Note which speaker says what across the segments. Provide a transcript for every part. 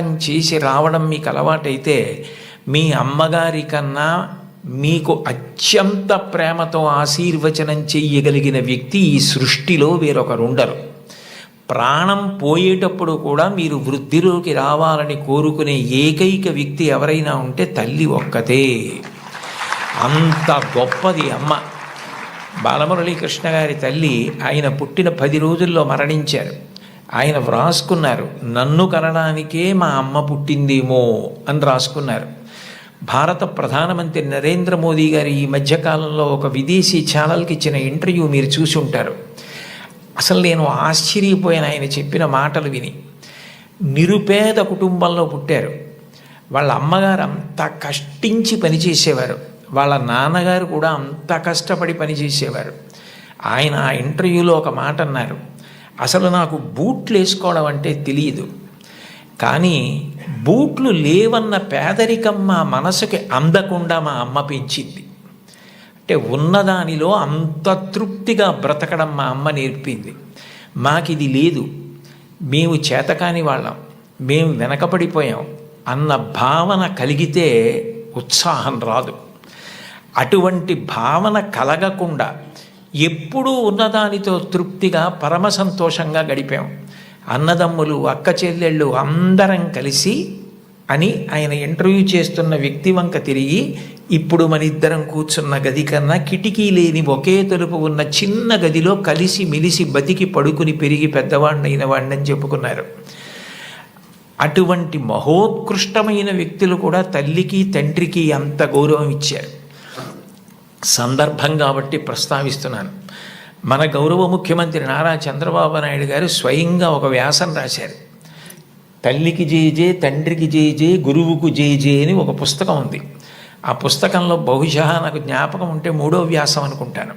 Speaker 1: చేసి రావడం మీకు అలవాటైతే మీ అమ్మగారి కన్నా మీకు అత్యంత ప్రేమతో ఆశీర్వచనం చెయ్యగలిగిన వ్యక్తి ఈ సృష్టిలో వేరొకరు ఉండరు. ప్రాణం పోయేటప్పుడు కూడా మీరు వృద్ధిలోకి రావాలని కోరుకునే ఏకైక వ్యక్తి ఎవరైనా ఉంటే తల్లి ఒక్కతే. అంత గొప్పది అమ్మ. బాలమురళీకృష్ణ గారి తల్లి ఆయన పుట్టిన పది రోజుల్లో మరణించారు. ఆయన వ్రాసుకున్నారు నన్ను కనడానికే మా అమ్మ పుట్టిందేమో అని రాసుకున్నారు. భారత ప్రధానమంత్రి నరేంద్ర మోదీ గారు ఈ మధ్యకాలంలో ఒక విదేశీ ఛానల్కి ఇచ్చిన ఇంటర్వ్యూ మీరు చూసి ఉంటారు అసలు నేను ఆశ్చర్యపోయిన ఆయన చెప్పిన మాటలు విని. నిరుపేద కుటుంబంలో పుట్టారు. వాళ్ళ అమ్మగారు అంత కష్టించి పనిచేసేవారు. వాళ్ళ నాన్నగారు కూడా అంత కష్టపడి పనిచేసేవారు. ఆయన ఆ ఇంటర్వ్యూలో ఒక మాట అన్నారు. అసలు నాకు బూట్లు వేసుకోవడం అంటే తెలియదు. కానీ బూట్లు లేవన్న పేదరికం మా మనసుకి అందకుండా మా అమ్మ పెంచింది. అంటే ఉన్నదానిలో అంత తృప్తిగా బ్రతకడం మా అమ్మ నేర్పింది. మాకు ఇది లేదు. మేము చేతకాని వాళ్ళం. మేము వెనకపడిపోయాం అన్న భావన కలిగితే ఉత్సాహం రాదు. అటువంటి భావన కలగకుండా ఎప్పుడూ ఉన్నదానితో తృప్తిగా పరమ సంతోషంగా గడిపాం. అన్నదమ్ములు అక్క చెల్లెళ్ళు అందరం కలిసి అని ఆయన ఇంటర్వ్యూ చేస్తున్న వ్యక్తి వంక తిరిగి ఇప్పుడు మన ఇద్దరం కూర్చున్న గది కన్నా కిటికీ లేని ఒకే తలుపు ఉన్న చిన్న గదిలో కలిసి మిలిసి బతికి పడుకుని పెరిగి పెద్దవాడినైన వాడిని చెప్పుకున్నారు. అటువంటి మహోత్కృష్టమైన వ్యక్తులు కూడా తల్లికి తండ్రికి అంత గౌరవం ఇచ్చారు. సందర్భం కాబట్టి ప్రస్తావిస్తున్నాను. మన గౌరవ ముఖ్యమంత్రి నారా చంద్రబాబు నాయుడు గారు స్వయంగా ఒక వ్యాసం రాశారు. తల్లికి జేజే తండ్రికి జేజే గురువుకు జేజే అని ఒక పుస్తకం ఉంది. ఆ పుస్తకంలో బహుశా నాకు జ్ఞాపకం ఉంటే మూడో వ్యాసం అనుకుంటాను.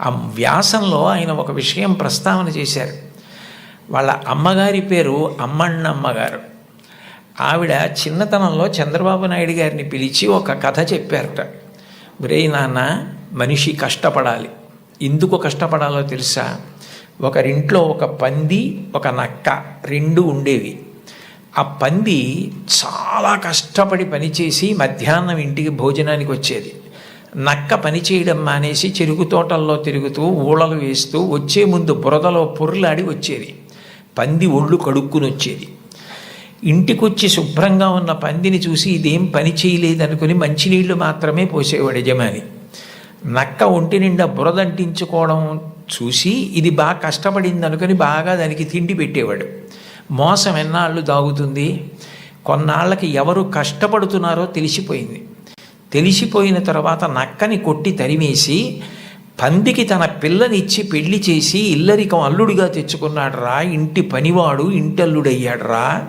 Speaker 1: ఆ వ్యాసంలో ఆయన ఒక విషయం ప్రస్తావన చేశారు. వాళ్ళ అమ్మగారి పేరు అమ్మన్నమ్మగారు గారు. ఆవిడ చిన్నతనంలో చంద్రబాబు నాయుడు గారిని పిలిచి ఒక కథ చెప్పారట. ఒరే నాన్న మనిషి కష్టపడాలి. ఎందుకు కష్టపడాలో తెలుసా? ఒకరింట్లో ఒక పంది ఒక నక్క రెండు ఉండేవి. ఆ పంది చాలా కష్టపడి పనిచేసి మధ్యాహ్నం ఇంటికి భోజనానికి వచ్చేది. నక్క పని చేయడం మానేసి చెరుకు తోటల్లో తిరుగుతూ ఊళలు వేస్తూ వచ్చే ముందు బురదలో పొర్లాడి వచ్చేది. పంది ఒళ్ళు కడుక్కుని వచ్చేది ఇంటికొచ్చి శుభ్రంగా ఉన్న పందిని చూసి ఇదేం పని చేయలేదనుకుని మంచినీళ్ళు మాత్రమే పోసేవాడు యజమాని. నక్క ఒంటి నిండా బురదంటించుకోవడం చూసి ఇది బాగా కష్టపడింది అనుకుని బాగా దానికి తిండి పెట్టేవాడు. మోసం ఎన్నాళ్ళు దాగుతుంది? కొన్నాళ్ళకి ఎవరు కష్టపడుతున్నారో తెలిసిపోయింది. తెలిసిపోయిన తర్వాత నక్కని కొట్టి తరిమేసి పందికి తన పిల్లనిచ్చి పెళ్ళి చేసి ఇల్లరికం అల్లుడిగా తెచ్చుకున్నాడు రా ఇంటి పనివాడు ఇంటల్లుడయ్యాడు రా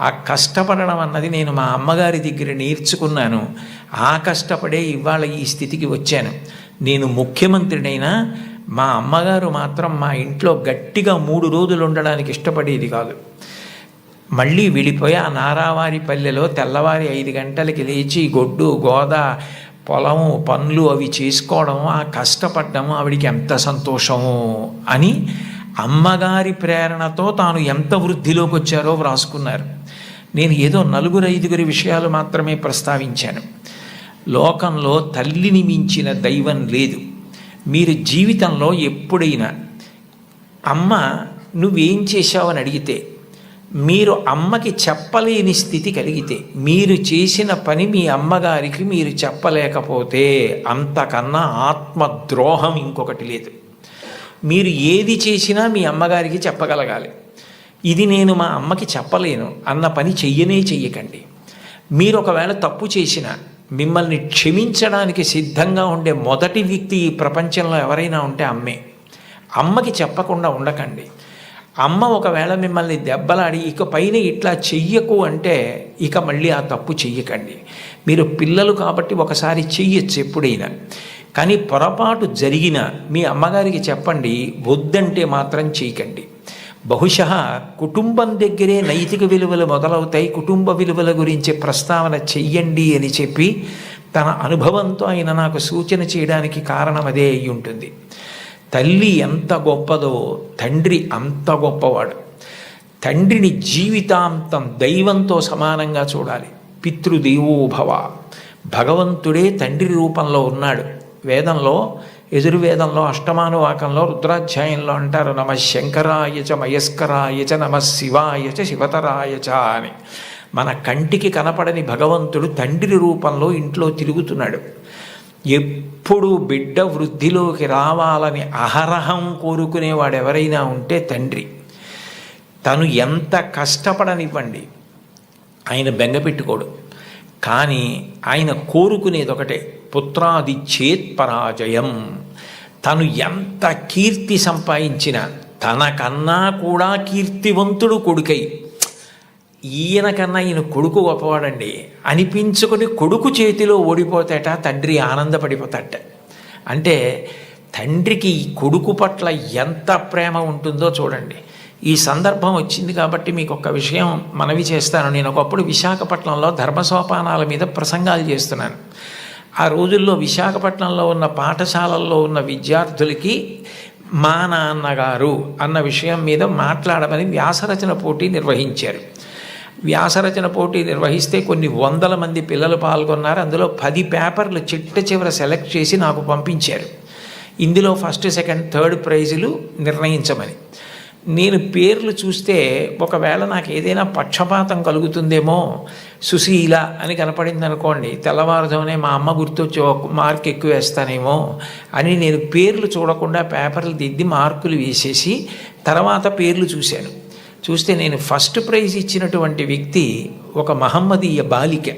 Speaker 1: ఆ కష్టపడడం అన్నది నేను మా అమ్మగారి దగ్గర నేర్చుకున్నాను. ఆ కష్టపడే ఇవాళ ఈ స్థితికి వచ్చాను. నేను ముఖ్యమంత్రినైనా మా అమ్మగారు మాత్రం మా ఇంట్లో గట్టిగా మూడు రోజులు ఉండడానికి ఇష్టపడేది కాదు. మళ్ళీ వెళ్ళిపోయి ఆ నారావారి పల్లెలో తెల్లవారి ఐదు గంటలకి లేచి గొడ్డు గోద పొలం పనులు అవి చేసుకోవడం ఆ కష్టపడ్డం ఆవిడికి ఎంత సంతోషము అని అమ్మగారి ప్రేరణతో తాను ఎంత వృద్ధిలోకి వచ్చారో వ్రాసుకున్నారు. నేను ఏదో నలుగురు ఐదుగురి విషయాలు మాత్రమే ప్రస్తావించాను. లోకంలో తల్లిని మించిన దైవం లేదు. మీరు జీవితంలో ఎప్పుడైనా అమ్మ నువ్వేం చేశావని అడిగితే మీరు అమ్మకి చెప్పలేని స్థితి కలిగితే మీరు చేసిన పని మీ అమ్మగారికి మీరు చెప్పలేకపోతే అంతకన్నా ఆత్మద్రోహం ఇంకొకటి లేదు. మీరు ఏది చేసినా మీ అమ్మగారికి చెప్పగలగాలి. ఇది నేను మా అమ్మకి చెప్పలేను అన్న పని చెయ్యనే చెయ్యకండి. మీరు ఒకవేళ తప్పు చేసిన మిమ్మల్ని క్షమించడానికి సిద్ధంగా ఉండే మొదటి వ్యక్తి ఈ ప్రపంచంలో ఎవరైనా ఉంటే అమ్మే. అమ్మకి చెప్పకుండా ఉండకండి. అమ్మ ఒకవేళ మిమ్మల్ని దెబ్బలాడి ఇక పైన ఇట్లా చెయ్యకు అంటే ఇక మళ్ళీ ఆ తప్పు చెయ్యకండి. మీరు పిల్లలు కాబట్టి ఒకసారి చెయ్యొచ్చు ఎప్పుడైనా. కానీ పొరపాటు జరిగిన మీ అమ్మగారికి చెప్పండి వద్దంటే మాత్రం చేయకండి బహుశ కుటుంబం దగ్గరే నైతిక విలువలు మొదలవుతాయి. కుటుంబ విలువల గురించి ప్రస్తావన చెయ్యండి అని చెప్పి తన అనుభవంతో ఆయన నాకు సూచన చేయడానికి కారణం అదే అయి ఉంటుంది. తల్లి ఎంత గొప్పదో తండ్రి అంత గొప్పవాడు. తండ్రిని జీవితాంతం దైవంతో సమానంగా చూడాలి. పితృదేవోభవ. భగవంతుడే తండ్రి రూపంలో ఉన్నాడు. వేదంలో ఎదుర్వేదంలో అష్టమానువాకంలో రుద్రాధ్యాయంలో అంటారు నమ శంకరాయ చ మయస్కరాయ చ నమ శివాయ చ శివతరాయ చ అని. మన కంటికి కనపడని భగవంతుడు తండ్రి రూపంలో ఇంట్లో తిరుగుతున్నాడు. ఎప్పుడు బిడ్డ వృద్ధిలోకి రావాలని అహరహం కోరుకునేవాడు ఎవరైనా ఉంటే తండ్రి. తను ఎంత కష్టపడనివ్వండి ఆయన బెంగ పెట్టుకోడు. కానీ ఆయన కోరుకునేది ఒకటే పుత్రాది చేత్ పరాజయం. తను ఎంత కీర్తి సంపాదించిన తనకన్నా కూడా కీర్తివంతుడు కొడుకై. ఈయన కన్నా ఈయన కొడుకు గొప్పవాడండి. అనిపించుకొని కొడుకు చేతిలో ఓడిపోతేట తండ్రి ఆనందపడిపోతాట. అంటే తండ్రికి కొడుకు పట్ల ఎంత ప్రేమ ఉంటుందో చూడండి. ఈ సందర్భం వచ్చింది కాబట్టి మీకు ఒక విషయం మనవి చేస్తాను. నేను ఒకప్పుడు విశాఖపట్నంలో ధర్మసోపానాల మీద ప్రసంగాలు చేస్తున్నాను. ఆ రోజుల్లో విశాఖపట్నంలో ఉన్న పాఠశాలల్లో ఉన్న విద్యార్థులకి మా నాన్నగారు అన్న విషయం మీద మాట్లాడమని వ్యాసరచన పోటీ నిర్వహించారు. వ్యాసరచన పోటీ నిర్వహిస్తే కొన్ని వందల మంది పిల్లలు పాల్గొన్నారు. అందులో పది పేపర్లు చిట్ట చివర సెలెక్ట్ చేసి నాకు పంపించారు. ఇందులో ఫస్ట్ సెకండ్ థర్డ్ ప్రైజులు నిర్ణయించమని. నేను పేర్లు చూస్తే ఒకవేళ నాకు ఏదైనా పక్షపాతం కలుగుతుందేమో సుశీల అని కనపడింది అనుకోండి తెల్లవారుజామునే మా అమ్మ గుర్తొచ్చి ఒక మార్క్ ఎక్కువ వేస్తానేమో అని నేను పేర్లు చూడకుండా పేపర్లు దిద్ది మార్కులు వేసేసి తర్వాత పేర్లు చూశాను. చూస్తే నేను ఫస్ట్ ప్రైజ్ ఇచ్చినటువంటి వ్యక్తి ఒక మహమ్మదీయ బాలిక.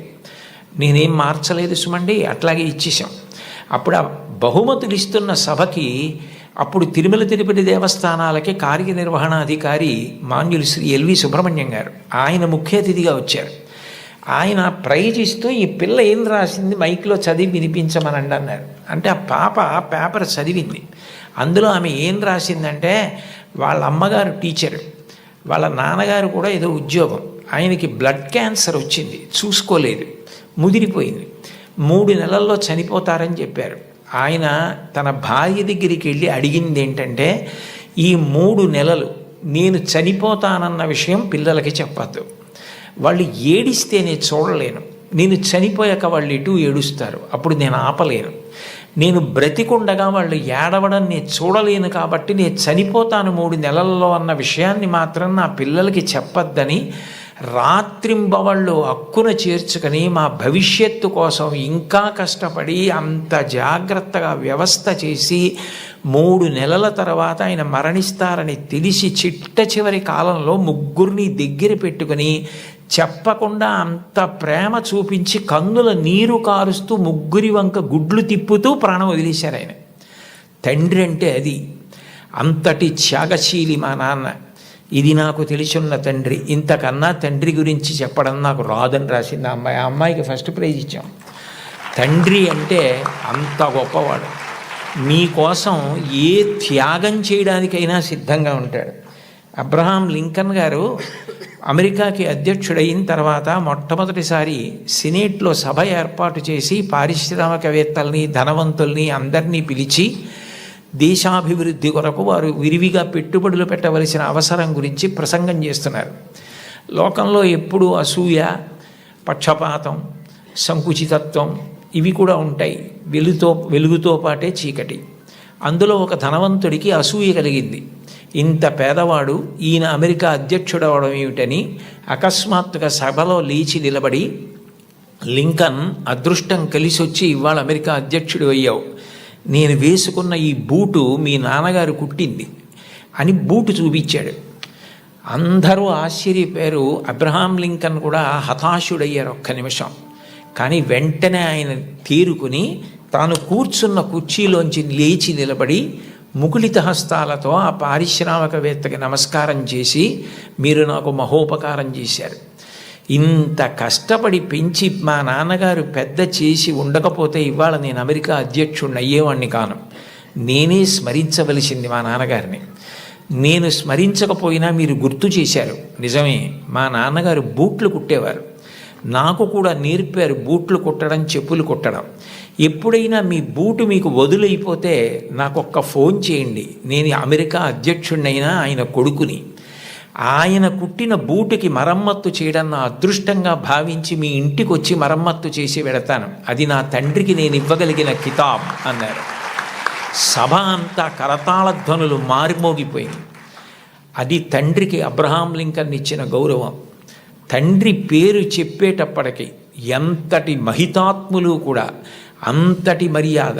Speaker 1: నేనేం మార్చలేదు సుమండి అట్లాగే ఇచ్చేసాం అప్పుడు ఆ బహుమతులు ఇస్తున్న సభకి అప్పుడు తిరుమల తిరుపతి దేవస్థానాలకి కార్యనిర్వహణాధికారి మాన్యులు శ్రీ ఎల్వి సుబ్రహ్మణ్యం గారు. ఆయన ముఖ్య అతిథిగా వచ్చారు. ఆయన ప్రైజ్ ఇస్తూ ఈ పిల్ల ఏం రాసింది మైక్లో చదివి వినిపించమనండి అన్నారు. అంటే ఆ పాప పేపర్ చదివింది. అందులో ఆమె ఏం రాసిందంటే వాళ్ళ అమ్మగారు టీచరు వాళ్ళ నాన్నగారు కూడా ఏదో ఉద్యోగం. ఆయనకి బ్లడ్ క్యాన్సర్ వచ్చింది. చూసుకోలేదు. ముదిరిపోయింది. మూడు నెలల్లో చనిపోతారని చెప్పారు. ఆయన తన భార్య దగ్గరికి వెళ్ళి అడిగింది ఏంటంటే ఈ మూడు నెలలు నేను చనిపోతానన్న విషయం పిల్లలకి చెప్పద్దు. వాళ్ళు ఏడిస్తే నేను చూడలేను. నేను చనిపోయాక వాళ్ళు ఇటు ఏడుస్తారు? అప్పుడు నేను ఆపలేను. నేను బ్రతికుండగా వాళ్ళు ఏడవడం నేను చూడలేను కాబట్టి నేను చనిపోతాను మూడు నెలల్లో అన్న విషయాన్ని మాత్రం నా పిల్లలకి చెప్పొద్దని రాత్రింబవళ్ళు హక్కున చేర్చుకొని మా భవిష్యత్తు కోసం ఇంకా కష్టపడి అంత జాగ్రత్తగా వ్యవస్థ చేసి మూడు నెలల తర్వాత ఆయన మరణిస్తారని తెలిసి చిట్ట చివరి కాలంలో ముగ్గురిని దగ్గర పెట్టుకుని చెప్పకుండా అంత ప్రేమ చూపించి కన్నుల నీరు కారుస్తూ ముగ్గురి వంక గుడ్లు తిప్పుతూ ప్రాణం వదిలేశారు ఆయన. తండ్రి అంటే అది. అంతటి త్యాగశీలి మా నాన్న. ఇది నాకు తెలిసున్న తండ్రి. ఇంతకన్నా తండ్రి గురించి చెప్పడం నాకు రాదని రాసింది ఆ అమ్మాయి. ఆ అమ్మాయికి ఫస్ట్ ప్రైజ్ ఇచ్చాం. తండ్రి అంటే అంత గొప్పవాడు. మీకోసం ఏ త్యాగం చేయడానికైనా సిద్ధంగా ఉంటాడు. అబ్రహాం లింకన్ గారు అమెరికాకి అధ్యక్షుడైన తర్వాత మొట్టమొదటిసారి సినేట్లో సభ ఏర్పాటు చేసి పారిశ్రామికవేత్తల్ని ధనవంతుల్ని అందరినీ పిలిచి దేశాభివృద్ధి కొరకు వారు విరివిగా పెట్టుబడులు పెట్టవలసిన అవసరం గురించి ప్రసంగం చేస్తున్నారు. లోకంలో ఎప్పుడూ అసూయ పక్షపాతం సంకుచితత్వం ఇవి కూడా ఉంటాయి. వెలుతో వెలుగుతో పాటే చీకటి. అందులో ఒక ధనవంతుడికి అసూయ కలిగింది. ఇంత పేదవాడు ఈయన అమెరికా అధ్యక్షుడవడం ఏమిటని అకస్మాత్తుగా సభలో లేచి నిలబడి లింకన్ అదృష్టం కలిసొచ్చి ఇవాళ అమెరికా అధ్యక్షుడు అయ్యావు. నేను వేసుకున్న ఈ బూటు మీ నాన్నగారు కుట్టింది అని బూటు చూపించాడు. అందరూ ఆశ్చర్యపోయారు. అబ్రహాం లింకన్ కూడా హతాశుడయ్యారు ఒక్క నిమిషం. కానీ వెంటనే ఆయన తీరుకుని తాను కూర్చున్న కుర్చీలోంచి లేచి నిలబడి ముకులిత హస్తాలతో ఆ పారిశ్రామికవేత్తకి నమస్కారం చేసి మీరు నాకు మహోపకారం చేశారు. ఇంత కష్టపడి పెంచి మా నాన్నగారు పెద్ద చేసి ఉండకపోతే ఇవాళ నేను అమెరికా అధ్యక్షుడిని అయ్యేవాడిని కాను. నేనే స్మరించవలసింది మా నాన్నగారిని. నేను స్మరించకపోయినా మీరు గుర్తు చేశారు. నిజమే మా నాన్నగారు బూట్లు కుట్టేవారు. నాకు కూడా నేర్పారు బూట్లు కుట్టడం చెప్పులు కుట్టడం. ఎప్పుడైనా మీ బూటు మీకు వదులైపోతే నాకు ఒక్క ఫోన్ చేయండి. నేను అమెరికా అధ్యక్షుడినైనా ఆయన కొడుకుని. ఆయన కుట్టిన బూటుకి మరమ్మత్తు చేయడం నా అదృష్టంగా భావించి మీ ఇంటికి వచ్చి మరమ్మత్తు చేసి వెడతాను. అది నా తండ్రికి నేను ఇవ్వగలిగిన కితాబ్ అన్నారు. సభ అంతా కరతాళ ధ్వనులు మారిమోగిపోయింది. అది తండ్రికి అబ్రహాం లింకన్ ఇచ్చిన గౌరవం. తండ్రి పేరు చెప్పేటప్పటికి ఎంతటి మహితాత్ములు కూడా అంతటి మర్యాద